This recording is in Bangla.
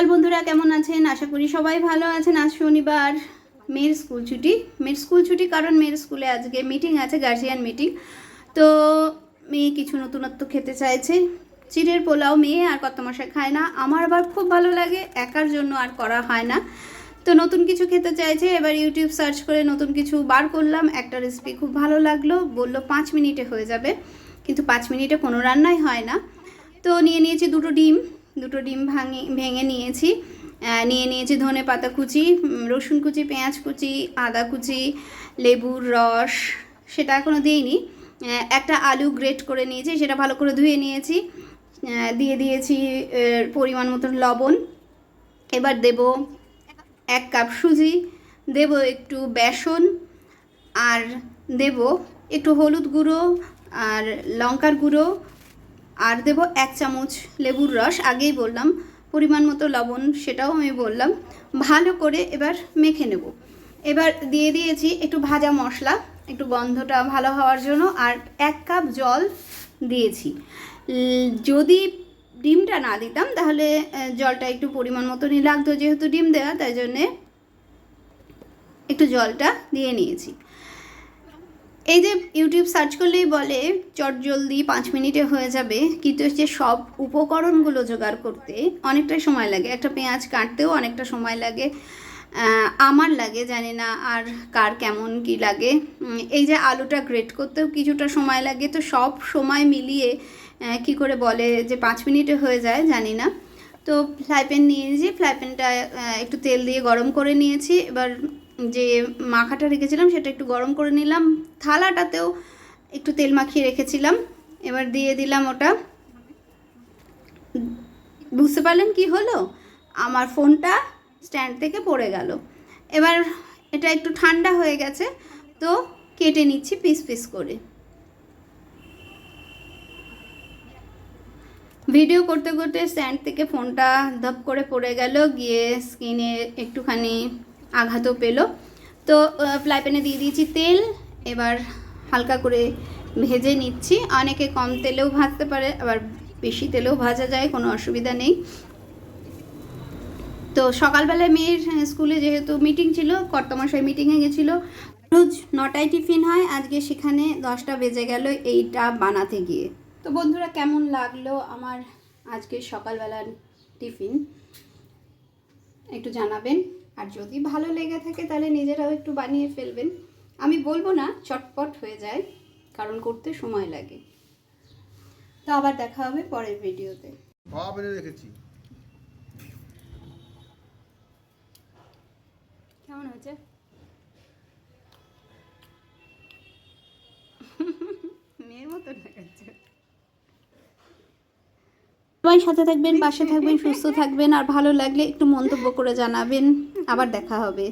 সকাল বন্ধুরা, কেমন আছেন? আশা করি সবাই ভালো আছেন। আজ শনিবার, মেয়ের স্কুল ছুটি। মেয়ের স্কুল ছুটি কারণ মেয়ের স্কুলে আজকে মিটিং আছে গার্জিয়ান মিটিং তো মেয়ে কিছু নতুনত্ব খেতে চাইছে। চিড়ের পোলাও মেয়ে, আর কত মশাই খায় না। আমার আবার খুব ভালো লাগে, একার জন্য আর করা হয় না। তো নতুন কিছু খেতে চাইছে, এবার ইউটিউব সার্চ করে নতুন কিছু বার করলাম। একটা রেসিপি খুব ভালো লাগল, বলল পাঁচ মিনিটে হয়ে যাবে। কিন্তু পাঁচ মিনিটে কোনো রান্নাই হয় না। তো নিয়ে নিয়েছি দুটো ডিম। দুটো ডিম ভাঙে, ভেঙে নিয়েছি। নিয়ে নিয়েছি ধনে পাতা কুচি রসুন কুচি, পেঁয়াজ কুচি, আদা কুচি, লেবুর রস, সেটা এখনও দিইনি। একটা আলু গ্রেট করে নিয়েছি, সেটা ভালো করে ধুয়ে নিয়েছি। দিয়ে দিয়েছি পরিমাণ মতন লবণ। এবার দেব এক কাপ সুজি, দেব একটু বেসন, আর দেব একটু হলুদ গুঁড়ো, আর লঙ্কার গুঁড়ো আর দেব এক চামচ লেবুর রস। আগেই বললাম, পরিমাণ মতো লবণ, সেটাও আমি বললাম। ভালো করে এবার মেখে নেব। এবার দিয়ে দিয়েছি একটু ভাজা মশলা, একটু গন্ধটা ভালো হওয়ার জন্য, আর এক কাপ জল দিয়েছি। যদি ডিমটা না দিতাম, তাহলে জলটা একটু পরিমাণ মতনই লাগতো, যেহেতু ডিম দেওয়া তাই জন্যে একটু জলটা দিয়ে নিয়েছি। এই যে ইউটিউব সার্চ করলেই বলে, চট জলদি পাঁচ মিনিটে হয়ে যাবে। কিন্তু যে সব উপকরণগুলো জোগাড় করতে অনেকটা সময় লাগে। একটা পেঁয়াজ কাটতেও অনেকটা সময় লাগে। আমার লাগে, জানি না আর কার কেমন কি লাগে। এই যে আলুটা গ্রেট করতেও কিছুটা সময় লাগে। তো সব সময় মিলিয়ে কি করে বলে যে পাঁচ মিনিটে হয়ে যায়, জানি না। তো ফ্রাই প্যান নিয়েছি ফ্রাই প্যানটা একটু তেল দিয়ে গরম করে নিয়েছি। এবার যে মাখাটা রেখেছিলাম সেটা একটু গরম করে নিলাম। থালাটাতেও একটু তেল মাখিয়ে রেখেছিলাম। এবার দিয়ে দিলাম ওটা। বুঝতে পারলেন কি হলো? আমার ফোনটা স্ট্যান্ড থেকে পড়ে গেল। এবার এটা একটু ঠান্ডা হয়ে গেছে, তো কেটে নিচ্ছি পিস পিস করে। ভিডিও করতে করতে স্ট্যান্ড থেকে ফোনটা ধপ করে পড়ে গেল, গিয়ে স্কিনে একটুখানি আঘাতও পেল। তো ফ্রাই প্যানে দিয়ে দিয়েছি তেল। এবার হালকা করে ভেজে নিচ্ছি। অনেকে কম তেলেও ভাজতে পারে আবার বেশি তেলেও ভাজা যায় কোনো অসুবিধা নেই। তো সকালবেলায় মেয়ের আহ, স্কুলে যেহেতু মিটিং ছিল কর্তমশাই মিটিংয়ে গেছিল। রোজ নটায় টিফিন হয় আজকে সেখানে দশটা বেজে গেল এইটা বানাতে গিয়ে। তো বন্ধুরা কেমন লাগল আমার আজকে সকালবেলার টিফিন? একটু জানাবেন। আর যদি ভালো লেগে থাকে তাহলে নিজেরাও একটু বানিয়ে ফেলবেন। আমি বলব না চটপট হয়ে যায় কারণ করতে সময় লাগে। তো আবার দেখা হবে পরের ভিডিওতে। সব এনে রেখেছি। কেমন হয়েছে? সবাই সাথে থাকবেন, পাশে থাকবেন, সুস্থ থাকবেন, আর ভালো লাগলে একটু মন্তব্য করে জানাবেন। আবার দেখা হবে।